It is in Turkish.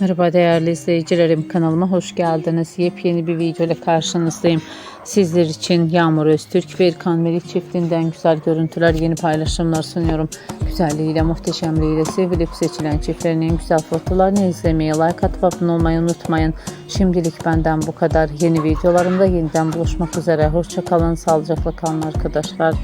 Merhaba değerli izleyicilerim kanalıma hoş geldiniz. Yepyeni bir video ile karşınızdayım. Sizler için Yağmur Öztürk ve İrkan Melik çiftinden güzel görüntüler, yeni paylaşımlar sunuyorum. Güzelliğiyle, muhteşemliğiyle sevilip seçilen çiftlerin en güzel fotolarını izlemeye like atıp abone olmayı unutmayın. Şimdilik benden bu kadar. Yeni videolarımda yeniden buluşmak üzere. Hoşçakalın, sağlıcakla kalın arkadaşlar.